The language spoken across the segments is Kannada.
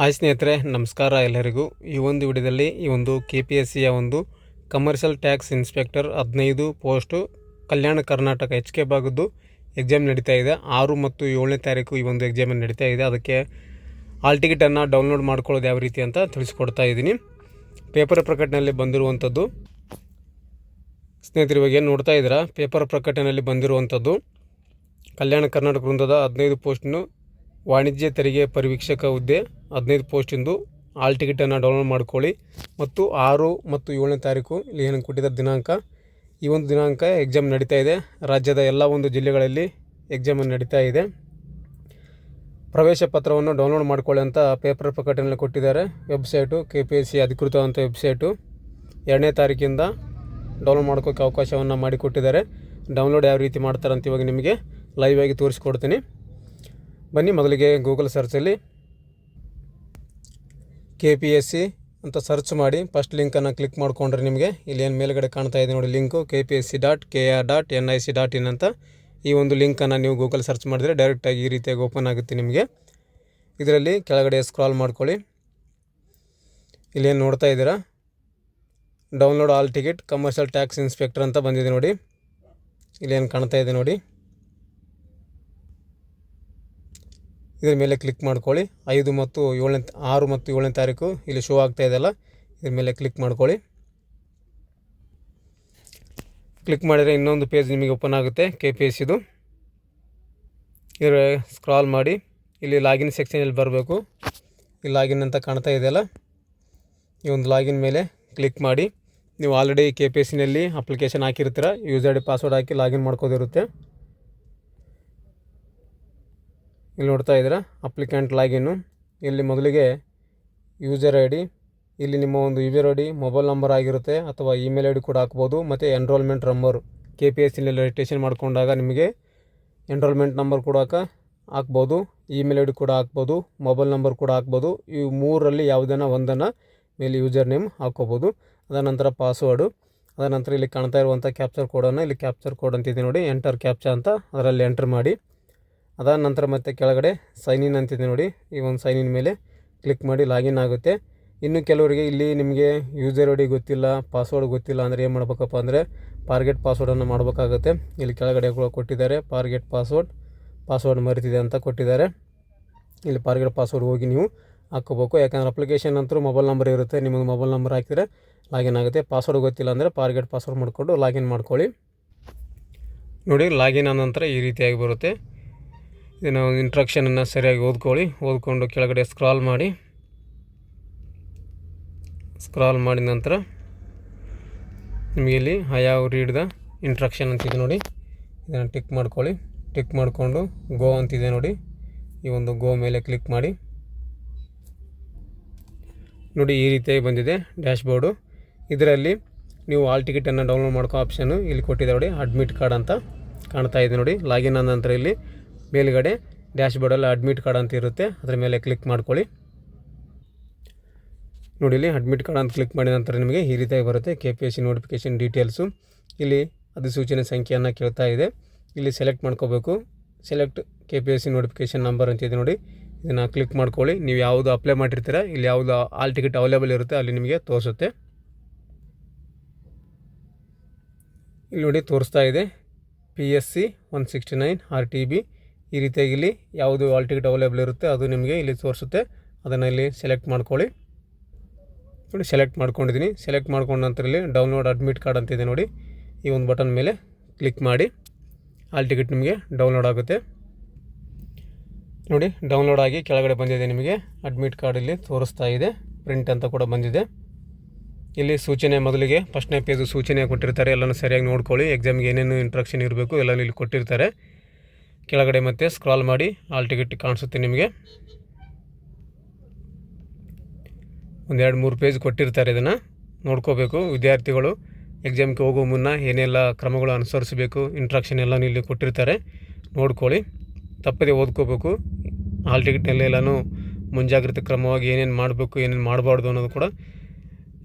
ಹಾಯ್ ಸ್ನೇಹಿತರೆ, ನಮಸ್ಕಾರ ಎಲ್ಲರಿಗೂ. ಈ ಒಂದು ವಿಡಿಯೋದಲ್ಲಿ ಈ ಒಂದು ಕೆ ಪಿ ಎಸ್ ಸಿಯ ಒಂದು ಕಮರ್ಷಿಯಲ್ ಟ್ಯಾಕ್ಸ್ ಇನ್ಸ್ಪೆಕ್ಟರ್ ಹದಿನೈದು post Kalyana Karnataka H K ಭಾಗದ್ದು exam ನಡೀತಾ ಇದೆ. ಆರು ಮತ್ತು ಏಳನೇ ತಾರೀಕು ಈ ಒಂದು ಎಕ್ಸಾಮ್ ನಡೀತಾ ಇದೆ. ಅದಕ್ಕೆ ಆಲ್ ಟಿಕೆಟನ್ನು ಡೌನ್ಲೋಡ್ ಮಾಡ್ಕೊಳ್ಳೋದು ಯಾವ ರೀತಿ ಅಂತ ತಿಳಿಸ್ಕೊಡ್ತಾ ಇದ್ದೀನಿ. ಪೇಪರ್ ಪ್ರಕಟಣೆಯಲ್ಲಿ ಬಂದಿರುವಂಥದ್ದು, ಸ್ನೇಹಿತರು ಇವಾಗ ಏನು ನೋಡ್ತಾ ಇದ್ದೀರಾ? ಪೇಪರ್ ಪ್ರಕಟಣೆಯಲ್ಲಿ ಬಂದಿರುವಂಥದ್ದು, ಕಲ್ಯಾಣ ಕರ್ನಾಟಕ ವೃಂದದ ಹದಿನೈದು ಪೋಸ್ಟ್ನು ವಾಣಿಜ್ಯ ತೆರಿಗೆ ಪರಿವೀಕ್ಷಕ ಹುದ್ದೆ ಹದಿನೈದು ಪೋಸ್ಟಿಂದು ಆಲ್ ಟಿಕೆಟನ್ನು ಡೌನ್ಲೋಡ್ ಮಾಡ್ಕೊಳ್ಳಿ. ಮತ್ತು ಆರು ಮತ್ತು ಏಳನೇ ತಾರೀಕು ಇಲ್ಲಿ ಏನು ಕೊಟ್ಟಿದ್ದ ದಿನಾಂಕ? ಈ ಒಂದು ದಿನಾಂಕ ಎಕ್ಸಾಮ್ ನಡೀತಾ ಇದೆ. ರಾಜ್ಯದ ಎಲ್ಲ ಒಂದು ಜಿಲ್ಲೆಗಳಲ್ಲಿ ಎಕ್ಸಾಮ್ ನಡೀತಾ ಇದೆ. ಪ್ರವೇಶ ಪತ್ರವನ್ನು ಡೌನ್ಲೋಡ್ ಮಾಡಿಕೊಳ್ಳಿ ಅಂತ ಪೇಪರ್ ಪ್ರಕಟಣೆಯಲ್ಲಿ ಕೊಟ್ಟಿದ್ದಾರೆ. Website K P S C ಅಧಿಕೃತವಾದಂಥ website. ಎರಡನೇ ತಾರೀಕಿಂದ ಡೌನ್ಲೋಡ್ ಮಾಡ್ಕೋಕ್ಕೆ ಅವಕಾಶವನ್ನು ಮಾಡಿಕೊಟ್ಟಿದ್ದಾರೆ ಡೌನ್ಲೋಡ್ ಯಾವ ರೀತಿ ಮಾಡ್ತಾರೆ ಅಂತ ಇವಾಗ ನಿಮಗೆ ಲೈವ್ ಆಗಿ ತೋರಿಸ್ಕೊಡ್ತೀನಿ. ಬನ್ನಿ ಮೊದಲಿಗೆ ಗೂಗಲ್ ಸರ್ಚಲ್ಲಿ ಕೆ ಪಿ ಎಸ್ ಸಿ ಅಂತ ಸರ್ಚ್ ಮಾಡಿ ಫಸ್ಟ್ ಲಿಂಕನ್ನು ಕ್ಲಿಕ್ ಮಾಡಿಕೊಂಡ್ರೆ ನಿಮಗೆ ಇಲ್ಲಿ ಏನು ಮೇಲ್ಗಡೆ ಕಾಣ್ತಾ ಇದೆ ನೋಡಿ link K P S C dot K R dot N I C dot in ಅಂತ ಈ ಒಂದು ಲಿಂಕನ್ನು ನೀವು ಗೂಗಲ್ ಸರ್ಚ್ ಮಾಡಿದರೆ ಡೈರೆಕ್ಟಾಗಿ ಈ ರೀತಿಯಾಗಿ ಓಪನ್ ಆಗುತ್ತೆ ನಿಮಗೆ. ಇದರಲ್ಲಿ ಕೆಳಗಡೆ ಸ್ಕ್ರಾಲ್ ಮಾಡ್ಕೊಳ್ಳಿ. ಇಲ್ಲೇನು ನೋಡ್ತಾ ಇದ್ದೀರಾ? Download all ticket commercial tax inspector ಅಂತ ಬಂದಿದೆ ನೋಡಿ. ಇಲ್ಲೇನು ಕಾಣ್ತಾ ಇದೆ ನೋಡಿ. ಇದ್ರ ಮೇಲೆ ಕ್ಲಿಕ್ ಮಾಡ್ಕೊಳ್ಳಿ. ಐದು ಮತ್ತು ಏಳನೇ ಆರು ಮತ್ತು ಏಳನೇ ತಾರೀಕು ಇಲ್ಲಿ ಶೋ ಆಗ್ತಾ ಇದೆಯಲ್ಲ ಇದ್ರ ಮೇಲೆ ಕ್ಲಿಕ್ ಮಾಡ್ಕೊಳ್ಳಿ. ಕ್ಲಿಕ್ ಮಾಡಿದರೆ ಇನ್ನೊಂದು ಪೇಜ್ ನಿಮಗೆ ಓಪನ್ ಆಗುತ್ತೆ ಕೆ ಪಿ ಎಸ್ ಇದು. ಇದರ ಸ್ಕ್ರಾಲ್ ಮಾಡಿ. ಇಲ್ಲಿ ಲಾಗಿನ್ ಸೆಕ್ಷನಲ್ಲಿ ಬರಬೇಕು. ಈ ಲಾಗಿನ್ ಅಂತ ಕಾಣ್ತಾ ಇದೆಯಲ್ಲ ಈ ಒಂದು ಲಾಗಿನ್ ಮೇಲೆ ಕ್ಲಿಕ್ ಮಾಡಿ. ನೀವು ಆಲ್ರೆಡಿ ಕೆ ಪಿ ಎಸ್ ಸಿನಲ್ಲಿ ಅಪ್ಲಿಕೇಶನ್ ಹಾಕಿರ್ತೀರ ಯೂಸರ್ ಐ ಡಿ ಪಾಸ್ವರ್ಡ್ ಹಾಕಿ ಲಾಗಿನ್ ಮಾಡ್ಕೋದಿರುತ್ತೆ. ಇಲ್ಲಿ ನೋಡ್ತಾ ಇದ್ದೀರಾ? ಅಪ್ಲಿಕೆಂಟ್ ಲಾಗಿನ್ನು ಇಲ್ಲಿ ಮೊದಲಿಗೆ ಯೂಸರ್ ಐ ಡಿ ಇಲ್ಲಿ ನಿಮ್ಮ ಒಂದು user I D mobile number ಆಗಿರುತ್ತೆ ಅಥವಾ ಇಮೇಲ್ ಐ ಡಿ ಕೂಡ ಹಾಕ್ಬೋದು, ಮತ್ತು enrolment number K P S ಸಿನಲ್ಲಿ registration ಮಾಡ್ಕೊಂಡಾಗ ನಿಮಗೆ ಎನ್ರೋಲ್ಮೆಂಟ್ ನಂಬರ್ ಕೂಡ ಹಾಕ್ಬೋದು ಇಮೇಲ್ ಐ ಡಿ ಕೂಡ ಹಾಕ್ಬೋದು ಮೊಬೈಲ್ ನಂಬರ್ ಕೂಡ ಹಾಕ್ಬೋದು. ಈ ಮೂರರಲ್ಲಿ ಯಾವುದನ್ನ ಒಂದನ್ನು ಮೇಲೆ ಯೂಸರ್ ನೇಮ್ ಹಾಕ್ಕೋಬೋದು. ಅದ ನಂತರ ಪಾಸ್ವರ್ಡು ಅದ ನಂತರ ಇಲ್ಲಿ ಕಾಣ್ತಾ ಇರುವಂಥ ಕ್ಯಾಪ್ಚರ್ ಕೋಡನ್ನು ಇಲ್ಲಿ ಕ್ಯಾಪ್ಚರ್ ಕೋಡ್ ಅಂತಿದೆ ನೋಡಿ ಎಂಟರ್ ಕ್ಯಾಪ್ಚಾ ಅಂತ ಅದರಲ್ಲಿ ಎಂಟರ್ ಮಾಡಿ. ಅದಾದ ನಂತರ ಮತ್ತೆ ಕೆಳಗಡೆ ಸೈನ್ ಇನ್ ಅಂತಿದೆ ನೋಡಿ. ಈ ಒಂದು ಸೈನ್ ಇನ್ ಮೇಲೆ ಕ್ಲಿಕ್ ಮಾಡಿ ಲಾಗಿನ್ ಆಗುತ್ತೆ. ಇನ್ನು ಕೆಲವರಿಗೆ ಇಲ್ಲಿ ನಿಮಗೆ ಯೂಸರ್ ಐ ಗೊತ್ತಿಲ್ಲ ಪಾಸ್ವರ್ಡ್ ಗೊತ್ತಿಲ್ಲ ಅಂದರೆ ಏನು ಮಾಡ್ಬೇಕಪ್ಪ ಅಂದರೆ ಪಾರ್ಗೆಟ್ ಪಾಸ್ವರ್ಡನ್ನು ಮಾಡಬೇಕಾಗುತ್ತೆ. ಇಲ್ಲಿ ಕೆಳಗಡೆ ಕೊಟ್ಟಿದ್ದಾರೆ ಪಾರ್ಗೆಟ್ ಪಾಸ್ವರ್ಡ್ ಪಾಸ್ವರ್ಡ್ ಮರೆತಿದೆ ಅಂತ ಕೊಟ್ಟಿದ್ದಾರೆ. ಇಲ್ಲಿ ಪಾರ್ಗೆಟ್ ಪಾಸ್ವರ್ಡ್ ಹೋಗಿ ನೀವು ಹಾಕ್ಕೋಬೇಕು. ಯಾಕಂದರೆ ಅಪ್ಲಿಕೇಶನ್ ಅಂತೂ ಮೊಬೈಲ್ ನಂಬರ್ ಇರುತ್ತೆ. ನಿಮ್ಮದು ಮೊಬೈಲ್ ನಂಬರ್ ಹಾಕಿದರೆ ಲಾಗಿನ್ ಆಗುತ್ತೆ. ಪಾಸ್ವರ್ಡ್ ಗೊತ್ತಿಲ್ಲ ಅಂದರೆ ಪಾರ್ಗೆಟ್ ಪಾಸ್ವರ್ಡ್ ಮಾಡಿಕೊಂಡು ಲಾಗಿನ್ ಮಾಡ್ಕೊಳ್ಳಿ. ನೋಡಿ ಲಾಗಿನ್ ಆದ ನಂತರ ಈ ರೀತಿಯಾಗಿ ಬರುತ್ತೆ. ಇದನ್ನು ಇಂಟ್ರಕ್ಷನನ್ನು ಸರಿಯಾಗಿ ಓದ್ಕೊಳ್ಳಿ. ಓದ್ಕೊಂಡು ಕೆಳಗಡೆ ಸ್ಕ್ರಾಲ್ ಮಾಡಿ. ಸ್ಕ್ರಾಲ್ ಮಾಡಿದ ನಂತರ ನಿಮಗೆ ಇಲ್ಲಿ ಹಯಾವ್ ರೀಡ್ದ ಇಂಟ್ರಕ್ಷನ್ ಅಂತಿದೆ ನೋಡಿ. ಇದನ್ನು ಟಿಕ್ ಮಾಡ್ಕೊಳ್ಳಿ. ಟಿಕ್ ಮಾಡಿಕೊಂಡು ಗೋ ಅಂತಿದೆ ನೋಡಿ. ಈ ಒಂದು ಗೋ ಮೇಲೆ ಕ್ಲಿಕ್ ಮಾಡಿ. ನೋಡಿ ಈ ರೀತಿಯಾಗಿ ಬಂದಿದೆ ಡ್ಯಾಶ್ಬೋರ್ಡು ಇದರಲ್ಲಿ ನೀವು ಆಲ್ ಟಿಕೆಟನ್ನು ಡೌನ್ಲೋಡ್ ಮಾಡ್ಕೋ ಆಪ್ಷನ್ನು ಇಲ್ಲಿ ಕೊಟ್ಟಿದೆ ನೋಡಿ ಅಡ್ಮಿಟ್ ಕಾರ್ಡ್ ಅಂತ ಕಾಣ್ತಾ ಇದೆ ನೋಡಿ. ಲಾಗಿನ್ ಆದ ನಂತರ ಇಲ್ಲಿ ಮೇಲ್ಗಡೆ ಡ್ಯಾಶ್ಬೋರ್ಡಲ್ಲಿ ಅಡ್ಮಿಟ್ ಕಾರ್ಡ್ ಅಂತ ಇರುತ್ತೆ. ಅದರ ಮೇಲೆ ಕ್ಲಿಕ್ ಮಾಡ್ಕೊಳ್ಳಿ. ನೋಡಿ ಇಲ್ಲಿ ಅಡ್ಮಿಟ್ ಕಾರ್ಡ್ ಅಂತ ಕ್ಲಿಕ್ ಮಾಡಿದ ನಂತರ ನಿಮಗೆ ಈ ರೀತಿಯಾಗಿ ಬರುತ್ತೆ. K P S C notification details ಇಲ್ಲಿ ಅಧಿಸೂಚನೆ ಸಂಖ್ಯೆಯನ್ನು ಕೇಳ್ತಾ ಇದೆ. ಇಲ್ಲಿ ಸೆಲೆಕ್ಟ್ ಮಾಡ್ಕೋಬೇಕು. Select K P S C notification number ಅಂತಿದೆ ನೋಡಿ. ಇದನ್ನು ಕ್ಲಿಕ್ ಮಾಡ್ಕೊಳ್ಳಿ. ನೀವು ಯಾವುದು ಅಪ್ಲೈ ಮಾಡಿರ್ತೀರ, ಇಲ್ಲಿ ಯಾವುದು ಆಲ್ ಟಿಕೆಟ್ ಅವೈಲೇಬಲ್ ಇರುತ್ತೆ ಅಲ್ಲಿ ನಿಮಗೆ ತೋರಿಸುತ್ತೆ. ಇಲ್ಲಿ ನೋಡಿ ತೋರಿಸ್ತಾ ಇದೆ. P S C one sixty nine R T B ಈ ರೀತಿಯಾಗಿ ಇಲ್ಲಿ ಯಾವುದು ಆಲ್ ಟಿಕೆಟ್ ಅವೈಲೇಬಲ್ ಇರುತ್ತೆ, ಅದು ನಿಮಗೆ ಇಲ್ಲಿ ತೋರಿಸುತ್ತೆ. ಅದನ್ನು ಇಲ್ಲಿ ಸೆಲೆಕ್ಟ್ ಮಾಡ್ಕೊಳ್ಳಿ. ನೋಡಿ ಸೆಲೆಕ್ಟ್ ಮಾಡ್ಕೊಂಡಿದ್ದೀನಿ. ಸೆಲೆಕ್ಟ್ ಮಾಡ್ಕೊಂಡ ನಂತರ ಇಲ್ಲಿ ಡೌನ್ಲೋಡ್ ಅಡ್ಮಿಟ್ ಕಾರ್ಡ್ ಅಂತಿದೆ ನೋಡಿ. ಈ ಒಂದು ಬಟನ್ ಮೇಲೆ ಕ್ಲಿಕ್ ಮಾಡಿ. ಆಲ್ ಟಿಕೆಟ್ ನಿಮಗೆ ಡೌನ್ಲೋಡ್ ಆಗುತ್ತೆ. ನೋಡಿ ಡೌನ್ಲೋಡ್ ಆಗಿ ಕೆಳಗಡೆ ಬಂದಿದೆ ನಿಮಗೆ. ಅಡ್ಮಿಟ್ ಕಾರ್ಡ್ ಇಲ್ಲಿ ತೋರಿಸ್ತಾ ಇದೆ. ಪ್ರಿಂಟ್ ಅಂತ ಕೂಡ ಬಂದಿದೆ. ಇಲ್ಲಿ ಸೂಚನೆ ಮೊದಲಿಗೆ ಫಸ್ಟ್ನೇ ಪೇಜು ಸೂಚನೆ ಕೊಟ್ಟಿರ್ತಾರೆ. ಎಲ್ಲನೂ ಸರಿಯಾಗಿ ನೋಡ್ಕೊಳ್ಳಿ. ಎಕ್ಸಾಮ್ಗೆ ಏನೇನು ಇಂಟ್ರಕ್ಷನ್ ಇರಬೇಕು, ಎಲ್ಲನೂ ಇಲ್ಲಿ ಕೊಟ್ಟಿರ್ತಾರೆ. ಕೆಳಗಡೆ ಮತ್ತೆ ಸ್ಕ್ರಾಲ್ ಮಾಡಿ ಆಲ್ ಟಿಕೆಟ್ ಕಾಣಿಸುತ್ತೆ ನಿಮಗೆ. ಒಂದೆರಡು ಮೂರು ಪೇಜ್ ಕೊಟ್ಟಿರ್ತಾರೆ ಇದನ್ನು. ನೋಡ್ಕೋಬೇಕು ವಿದ್ಯಾರ್ಥಿಗಳು. ಎಕ್ಸಾಮ್ಗೆ ಹೋಗೋ ಮುನ್ನ ಏನೆಲ್ಲ ಕ್ರಮಗಳು ಅನುಸರಿಸಬೇಕು ಇಂಟ್ರಾಕ್ಷನ್ ಎಲ್ಲನೂ ಇಲ್ಲಿ ಕೊಟ್ಟಿರ್ತಾರೆ. ನೋಡ್ಕೊಳ್ಳಿ. ತಪ್ಪದೆ ಓದ್ಕೋಬೇಕು. ಹಾಲ್ ಟಿಕೆಟ್ನಲ್ಲಿ ಎಲ್ಲನೂ ಮುಂಜಾಗ್ರತೆ ಕ್ರಮವಾಗಿ ಏನೇನು ಮಾಡಬೇಕು, ಏನೇನು ಮಾಡಬಾರ್ದು ಅನ್ನೋದು ಕೂಡ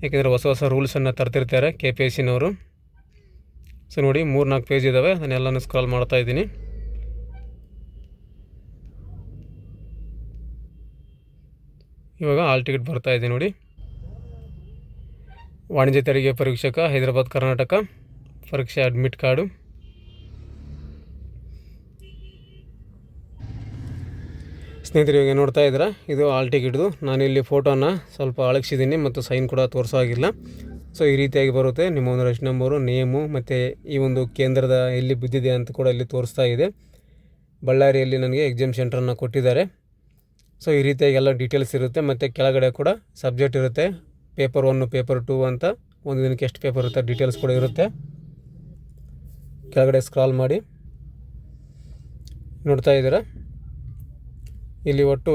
ಏಕೆಂದರೆ ಹೊಸ ಹೊಸ ರೂಲ್ಸನ್ನು ತರ್ತಿರ್ತಾರೆ ಕೆ ಪಿ ಎಸ್ ಸಿನವರು ಸೊ ನೋಡಿ ಮೂರು ನಾಲ್ಕು ಪೇಜ್ ಇದ್ದಾವೆ ಅದನ್ನೆಲ್ಲನೂ ಸ್ಕ್ರಾಲ್ ಮಾಡ್ತಾ ಇವಾಗ ಆಲ್ ಟಿಕೆಟ್ ಬರ್ತಾ ಇದೆ ನೋಡಿ. ವಾಣಿಜ್ಯ ತೆರಿಗೆ ಪರೀಕ್ಷಕ, ಹೈದರಾಬಾದ್, ಕರ್ನಾಟಕ. ಪರೀಕ್ಷೆ ಅಡ್ಮಿಟ್ ಕಾರ್ಡು. ಸ್ನೇಹಿತರು, ಇವಾಗ ನೋಡ್ತಾ ಇದ್ದೀರಾ? ಇದು ಆಲ್ ಟಿಕೆಟ್ದು. ನಾನಿಲ್ಲಿ ಫೋಟೋನ ಸ್ವಲ್ಪ ಅಳಗಿಸಿದ್ದೀನಿ ಮತ್ತು ಸೈನ್ ಕೂಡ ತೋರಿಸೋ ಆಗಿಲ್ಲ ಸೊ, ಈ ರೀತಿಯಾಗಿ ಬರುತ್ತೆ. ನಿಮ್ಮ ಒಂದು ರಶ್ ನಂಬರು, ನೇಮು, ಮತ್ತು ಈ ಒಂದು ಕೇಂದ್ರದ ಎಲ್ಲಿ ಬಿದ್ದಿದೆ ಅಂತ ಕೂಡ ಇಲ್ಲಿ ತೋರಿಸ್ತಾ ಇದೆ. ಬಳ್ಳಾರಿಯಲ್ಲಿ ನನಗೆ ಎಕ್ಸಾಮ್ ಸೆಂಟ್ರನ್ನು ಕೊಟ್ಟಿದ್ದಾರೆ. ಸೊ ಈ ರೀತಿಯಾಗಿ ಎಲ್ಲ ಡೀಟೇಲ್ಸ್ ಇರುತ್ತೆ. ಮತ್ತು ಕೆಳಗಡೆ ಕೂಡ ಸಬ್ಜೆಕ್ಟ್ ಇರುತ್ತೆ. ಪೇಪರ್ ಒನ್ನು ಪೇಪರ್ ಟೂ ಅಂತ ಒಂದು ದಿನಕ್ಕೆ ಎಷ್ಟು ಪೇಪರ್ ಇರುತ್ತೆ ಡೀಟೇಲ್ಸ್ ಕೂಡ ಇರುತ್ತೆ. ಕೆಳಗಡೆ ಸ್ಕ್ರಾಲ್ ಮಾಡಿ. ನೋಡ್ತಾ ಇದ್ದೀರಾ? ಇಲ್ಲಿ ಒಟ್ಟು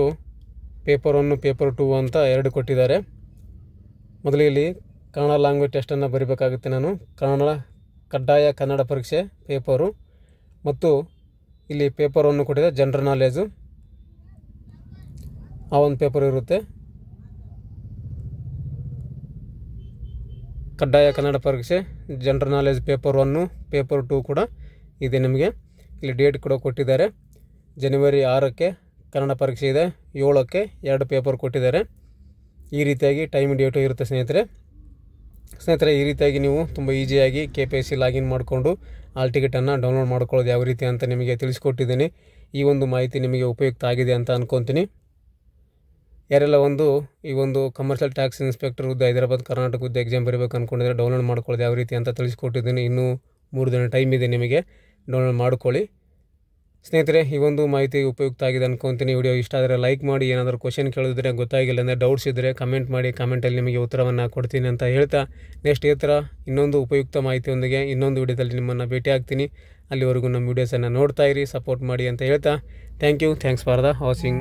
ಪೇಪರ್ ಒನ್ನು ಪೇಪರ್ ಟೂ ಅಂತ ಎರಡು ಕೊಟ್ಟಿದ್ದಾರೆ. ಮೊದಲು ಇಲ್ಲಿ ಕನ್ನಡ ಲ್ಯಾಂಗ್ವೇಜ್ ಟೆಸ್ಟನ್ನು ಬರೀಬೇಕಾಗುತ್ತೆ ನಾನು. ಕನ್ನಡ, ಕಡ್ಡಾಯ ಕನ್ನಡ ಪರೀಕ್ಷೆ ಪೇಪರು ಮತ್ತು ಇಲ್ಲಿ ಪೇಪರ್ ಒನ್ನು ಕೊಟ್ಟಿದೆ ಜನರಲ್ ನಾಲೆಜು ಆ ಒಂದು ಪೇಪರ್ ಇರುತ್ತೆ. ಕಡ್ಡಾಯ ಕನ್ನಡ ಪರೀಕ್ಷೆ general knowledge paper one paper two ಕೂಡ ಇದೆ ನಿಮಗೆ. ಇಲ್ಲಿ ಡೇಟ್ ಕೂಡ ಕೊಟ್ಟಿದ್ದಾರೆ. ಜನವರಿ ಆರಕ್ಕೆ ಕನ್ನಡ ಪರೀಕ್ಷೆ ಇದೆ, ಏಳಕ್ಕೆ ಎರಡು ಪೇಪರ್ ಕೊಟ್ಟಿದ್ದಾರೆ. ಈ ರೀತಿಯಾಗಿ ಟೈಮ್ ಡೇಟು ಇರುತ್ತೆ ಸ್ನೇಹಿತರೆ. ಸ್ನೇಹಿತರೆ, ಈ ರೀತಿಯಾಗಿ ನೀವು ತುಂಬ ಈಸಿಯಾಗಿ K P S C login ಮಾಡಿಕೊಂಡು ಆಲ್ ಟಿಕೆಟನ್ನು ಡೌನ್ಲೋಡ್ ಮಾಡ್ಕೊಳ್ಳೋದು ಯಾವ ರೀತಿ ಅಂತ ನಿಮಗೆ ತಿಳಿಸ್ಕೊಟ್ಟಿದ್ದೀನಿ. ಈ ಒಂದು ಮಾಹಿತಿ ನಿಮಗೆ ಉಪಯುಕ್ತ ಆಗಿದೆ ಅಂತ ಅಂದ್ಕೊತೀನಿ ಯಾರೆಲ್ಲ ಒಂದು ಈ ಒಂದು ಕಮರ್ಷಿಯಲ್ ಟ್ಯಾಕ್ಸ್ ಇನ್ಸ್ಪೆಕ್ಟರ್ ಹುದ್ದೆ ಹೈದರಾಬಾದ್, ಕರ್ನಾಟಕ ಹುದ್ದೆ ಎಕ್ಸಾಮ್ ಬರೀಬೇಕು ಅಂದ್ಕೊಂಡಿದ್ರೆ ಡೌನ್ಲೋಡ್ ಮಾಡ್ಕೊಳ್ಳೋದು ಯಾವ ರೀತಿ ಅಂತ ತಿಳಿಸ್ಕೊಟ್ಟಿದ್ದೀನಿ. ಇನ್ನೂ ಮೂರು ದಿನ ಟೈಮ್ ಇದೆ ನಿಮಗೆ. ಡೌನ್ಲೋಡ್ ಮಾಡ್ಕೊಳ್ಳಿ. ಸ್ನೇಹಿತರೆ, ಈ ಒಂದು ಮಾಹಿತಿ ಉಪಯುಕ್ತ ಆಗಿದೆ ಅನ್ಕೊತೀನಿ. ವಿಡಿಯೋ ಇಷ್ಟ ಆದರೆ ಲೈಕ್ ಮಾಡಿ. ಏನಾದರೂ ಕ್ವಶನ್ ಕೇಳಿದ್ರೆ, ಗೊತ್ತಾಗಿಲ್ಲ ಅಂದರೆ ಡೌಟ್ಸ್ ಇದ್ದರೆ ಕಮೆಂಟ್ ಮಾಡಿ. ಕಮೆಂಟಲ್ಲಿ ನಿಮಗೆ ಉತ್ತರವನ್ನು ಕೊಡ್ತೀನಿ ಅಂತ ಹೇಳ್ತಾ ನೆಕ್ಸ್ಟ್ ಈ ಥರ ಇನ್ನೊಂದು ಉಪಯುಕ್ತ ಮಾಹಿತಿಯೊಂದಿಗೆ ಇನ್ನೊಂದು ವಿಡಿಯೋದಲ್ಲಿ ನಿಮ್ಮನ್ನು ಭೇಟಿ ಆಗ್ತೀನಿ. ಅಲ್ಲಿವರೆಗೂ ನಮ್ಮ ವಿಡಿಯೋಸನ್ನು ನೋಡ್ತಾ ಇರಿ ಸಪೋರ್ಟ್ ಮಾಡಿ ಅಂತ ಹೇಳ್ತಾ thank you thanks for the watching